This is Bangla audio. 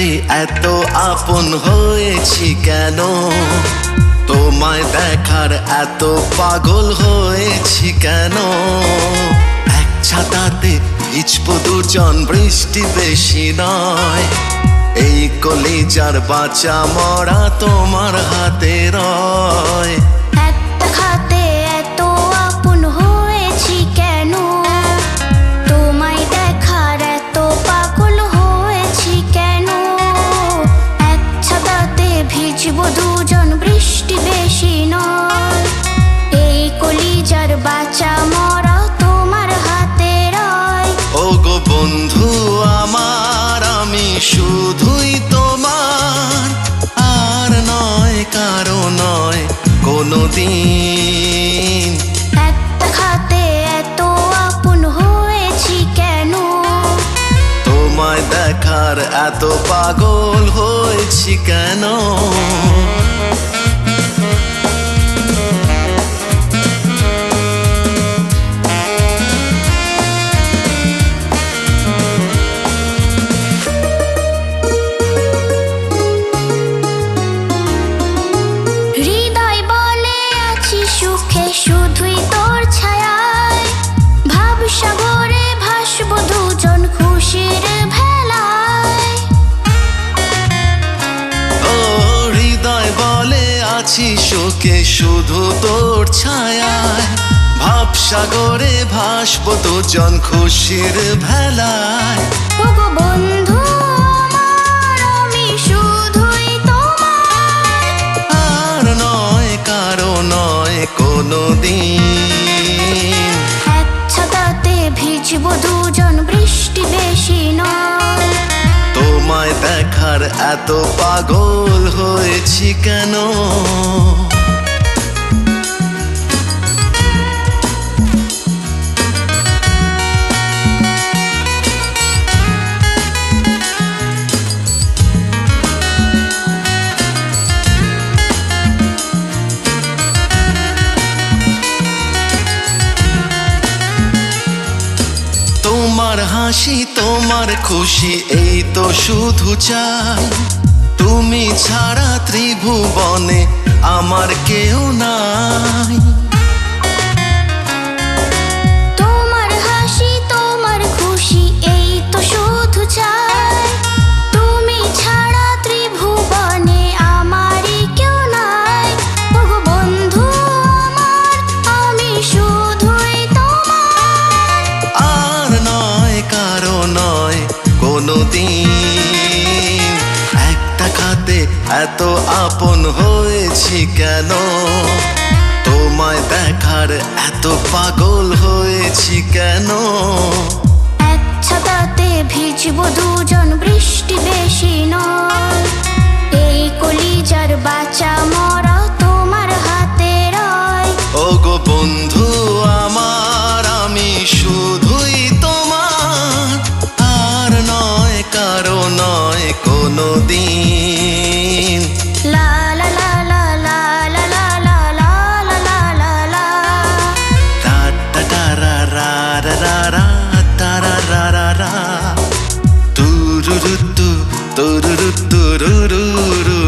দেখাতে এত আপন হয়েছি কেন? তোমায় দেখার এত পাগল হয়েছি কেন? এক ছাতাতে ভিজব দুজন, বৃষ্টি বেশি নয়। এই কলিজার বাঁচা মরা তোমার শুধুই তোমার আর নয় কারও নয় কোনো দিন খাতে এত আপন হয়েছি কেন? তোমায় দেখার এত পাগল হয়েছি কেন? দুজন ভেলায়। ও হৃদয় বলে আছি শোকে শুধু তোর ছায়ায়। ভাবসাগরে ভাসব দুজন খুশির ভেলায়। ওগো বন্ধু আমি শুধুই আর নয় কারও নয় কোনো দিন ছাতাতে ভিজব দুজন এত পাগল হয়েছি কেন? তোমার হাসি তোমার খুশি এই তো শুধু চাই। তুমি ছাড়া ত্রিভুবনে আমার কেউ নাই। এত আপন হয়েছি কেন? তোমায় দেখার এত পাগল হয়েছি কেন? এক ভিজব দুজন বৃষ্টি বেশি নয়। এই কলিজার do do do do do do